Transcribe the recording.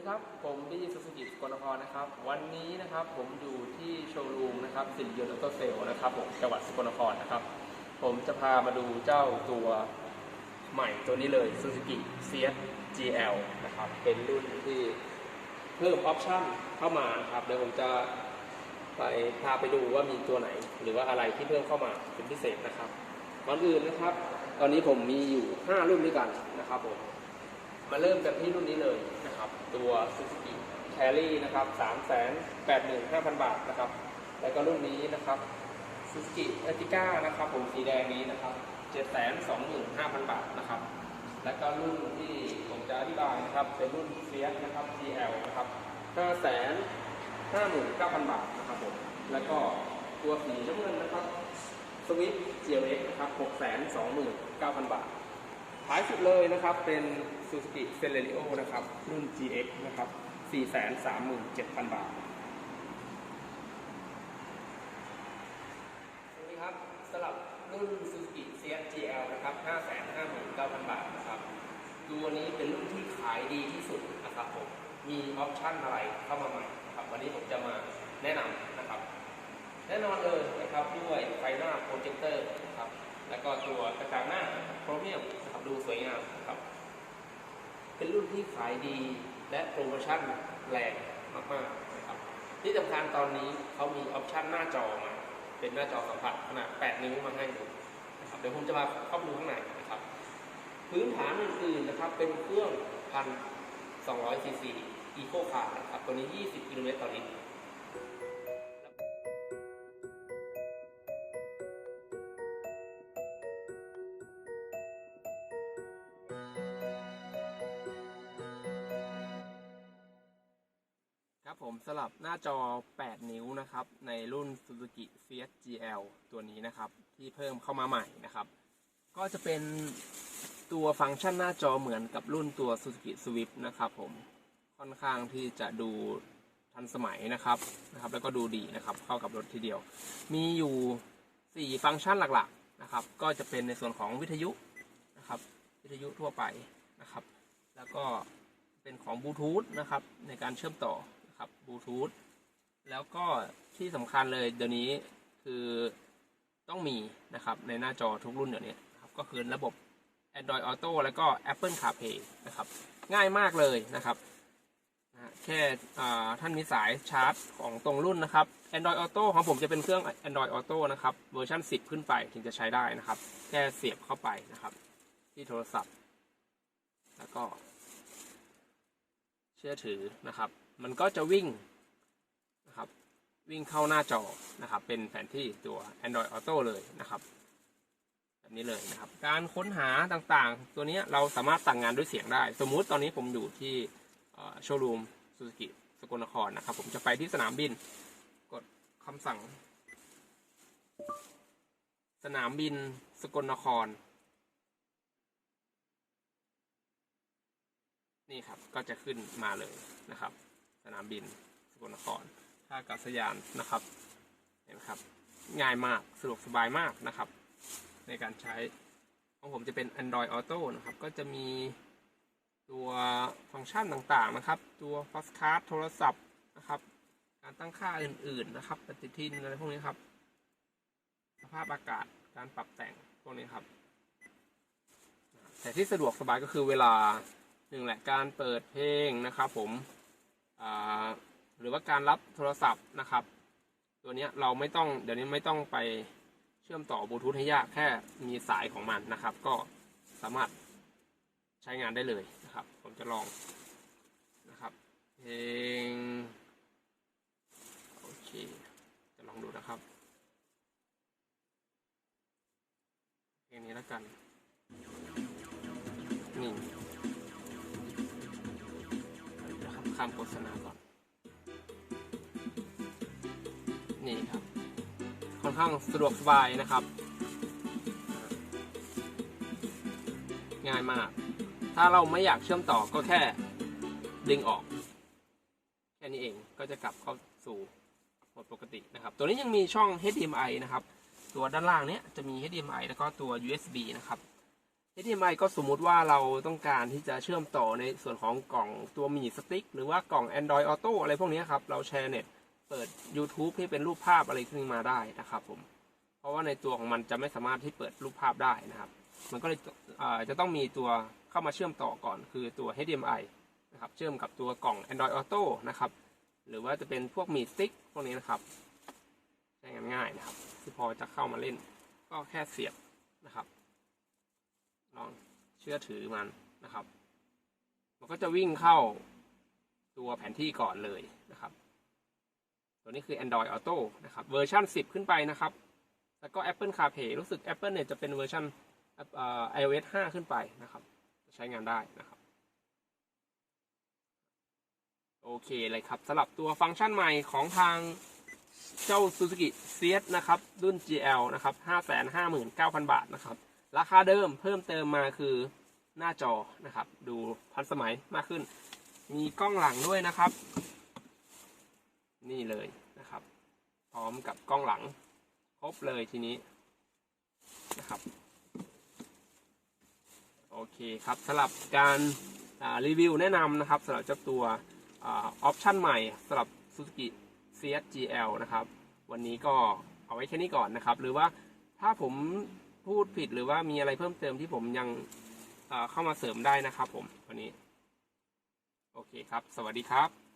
ดีครับ ผมบี้สุสุกิสกลนครนะครับ วันนี้นะครับผมอยู่ที่โชว์รูมนะครับสิริยนต์ออโตเซลนะครับผมจังหวัดสกลนครนะครับ ผมจะพามาดูเจ้าตัวใหม่ตัวนี้เลย Suzuki CS GL นะครับ เป็นรุ่นที่เพิ่มออปชั่นเข้ามานะครับ เดี๋ยวผมจะไปพาไปดูว่ามีตัวไหน หรือว่าอะไรที่เพิ่มเข้ามาเป็นพิเศษนะครับก่อนอื่นนะครับ ตอนนี้ผมมีอยู่ 5 รุ่นด้วยกันนะครับผมมาเริ่มกันที่รุ่นนี้เลย นะครับ ตัว Suzuki Carry นะครับ385,000บาทนะครับ แล้วก็รุ่นนี้นะครับ Suzuki Ertiga นะครับ ผมสีแดงนี้นะครับ725,000บาทนะครับ แล้วก็รุ่นที่ผมจะอธิบายนะครับ เป็นรุ่น Fiat นะครับ GL นะครับ559,000บาทนะครับผม แล้วก็ตัวสีน้ำเงินนะครับ Swift GLX นะครับ629,000บาท ท้ายสุดเลยนะครับเป็น Suzuki Celerio นะครับ รุ่น GX นะครับ 437,000 บาทสวัสดีครับสำหรับรุ่น Suzuki CS GL นะครับ 559,000 บาทนะครับตัวนี้เป็นรุ่นที่ขายดีที่สุดนะครับผมมีออปชั่นอะไรเข้ามาใหม่นะครับ วันนี้ผมจะมาแนะนำนะครับ แน่นอนเลยนะครับด้วยไฟหน้าโปรเจคเตอร์นะครับ แล้วก็ตัวกระจังหน้าโครเมียมนะครับดูสวยงามนะครับ เป็นรุ่นที่ขายดีและโปรโมชั่นแรงมากๆนะครับที่สำคัญตอนนี้เขามีออปชั่นหน้าจอมาเป็นหน้าจอสัมผัสขนาด 8 นิ้วมาให้ดูนะครับเดี๋ยวผมจะมาเข้าไปดูข้างในนะครับพื้นฐานอื่นๆนะครับเป็นเครื่องพันสองร้อยซีซีอีโคคาร์นะครับตัวนี้ 20 กิโลเมตรต่อลิตรครับ ผมสลับหน้าจอ 8 นิ้วนะครับ ในรุ่น Suzuki Fiat GL ตัวนี้นะครับ ที่เพิ่มเข้ามาใหม่นะครับ ก็จะเป็นตัวฟังก์ชันหน้าจอเหมือนกับรุ่นตัว Suzuki Swift นะครับผมค่อนข้างที่จะดูทันสมัยนะครับนะครับ แล้วก็ดูดีนะครับ เข้ากับรถทีเดียว มีอยู่ 4 ฟังก์ชันหลักๆนะครับ ก็จะเป็นในส่วนของวิทยุนะครับ วิทยุทั่วไปนะครับ แล้วก็เป็นของบลูทูธนะครับในการเชื่อมต่อ ครับบลูทูธแล้วก็ที่สำคัญเลยเดี๋ยวนี้คือต้องมีนะครับในหน้าจอทุกรุ่นเดี๋ยวนี้ครับก็คือระบบ Android Auto แล้วก็ Apple CarPlay นะครับ ง่ายมากเลยนะครับแค่ท่านมีสายชาร์จของตรงรุ่นนะครับ Android Auto ของผมจะเป็นเครื่อง Android Auto นะครับเวอร์ชัน10 ขึ้นไปถึงจะใช้ได้นะครับ แค่เสียบเข้าไปนะครับ ที่โทรศัพท์ แล้วก็ เชื่อถือนะครับ มันก็จะวิ่งนะครับวิ่งเข้าหน้าจอนะครับ เป็นแผนที่ตัว Android Auto เลยนะครับแบบนี้เลยนะครับ การค้นหาต่างๆ ตัวนี้เราสามารถสั่งงานด้วยเสียงได้ สมมุติตอนนี้ผมอยู่ที่โชว์รูมซูซูกิสกลนครนะครับ ผมจะไปที่สนามบิน กดคำสั่ง สนามบินสกลนคร นี่ครับก็จะขึ้นมาเลยนะครับ สนามบินสกลนครท่าอากาศยานนะครับเห็นไหมครับ ง่ายมากสะดวกสบายมากนะครับ ในการใช้ของผมจะเป็น Android Auto นะครับ ก็จะมีตัวฟังก์ชันต่างๆนะครับ ตัว Fast Card โทรศัพท์นะครับ การตั้งค่าอื่นๆนะครับ ปฏิทินอะไรพวกนี้ครับ สภาพอากาศการปรับแต่งพวกนี้ครับ แต่ที่สะดวกสบายก็คือเวลาหนึ่งแหละการเปิดเพลงนะครับผม หรือว่าการรับโทรศัพท์นะครับ ตัวนี้เราไม่ต้องเดี๋ยวนี้ไม่ต้องไปเชื่อมต่อบลูทูธให้ยากแค่มีสายของมันนะครับ ก็สามารถใช้งานได้เลยนะครับ ผมจะลองนะครับเพลงโอเค จะลองดูนะครับเพลงนี้แล้วกันนี่ ครับข้ามโฆษณาก่อน นี่ครับ ค่อนข้างสะดวกสบายนะครับ ง่ายมาก ถ้าเราไม่อยากเชื่อมต่อก็แค่ดึงออก แค่นี้เองก็จะกลับเข้าสู่โหมดปกตินะครับ ตัวนี้ยังมีช่อง HDMI นะครับ ตัวด้านล่างเนี้ยจะมี HDMI แล้วก็ตัว USB นะครับ HDMI ก็สมมุติว่าเราต้องการที่จะเชื่อมต่อในส่วนของกล่องตัวมีสติ๊กหรือว่ากล่อง Android Auto อะไรพวกนี้ครับ เราแชร์เน็ตเปิด YouTube ที่เป็นรูปภาพอะไรขึ้นมาได้นะครับผม เพราะว่าในตัวของมันจะไม่สามารถที่เปิดรูปภาพได้นะครับ มันก็เลยจะต้องมีตัวเข้ามาเชื่อมต่อก่อน คือตัว HDMI นะครับเชื่อมกับตัวกล่อง Android Auto นะครับ หรือว่าจะเป็นพวกมีสติ๊กพวกนี้นะครับใช้งานง่ายนะครับ ที่พอจะเข้ามาเล่น ก็แค่เสียบนะครับ ลองเชื่อถือมันนะครับ มันก็จะวิ่งเข้าตัวแผนที่ก่อนเลยนะครับ ตัวนี้คือ Android Auto นะครับ เวอร์ชัน10 ขึ้นไปนะครับ แล้วก็ Apple CarPlay รู้สึก Apple เนี่ยจะเป็นเวอร์ชัน iOS 5 ขึ้นไปนะครับ ใช้งานได้นะครับ โอเคเลยครับสำหรับตัวฟังก์ชันใหม่ของทางเจ้า Suzuki CS นะครับ รุ่น GL นะครับ 559,000 บาทนะครับ ราคาเดิมเพิ่มเติมมาคือหน้าจอนะครับ ดูทันสมัยมากขึ้น มีกล้องหลังด้วยนะครับ นี่เลยนะครับ พร้อมกับกล้องหลัง ครบเลยทีนี้นะครับโอเคครับสำหรับการรีวิวแนะนำนะครับสำหรับเจ้าตัวออปชั่นใหม่สำหรับ Suzuki CS GL นะครับ วันนี้ก็เอาไว้แค่นี้ก่อนนะครับ หรือว่าถ้าผม พูดผิดหรือว่ามีอะไรเพิ่มเติมที่ผมยังเข้ามาเสริมได้นะครับผมวันนี้ โอเคครับ สวัสดีครับ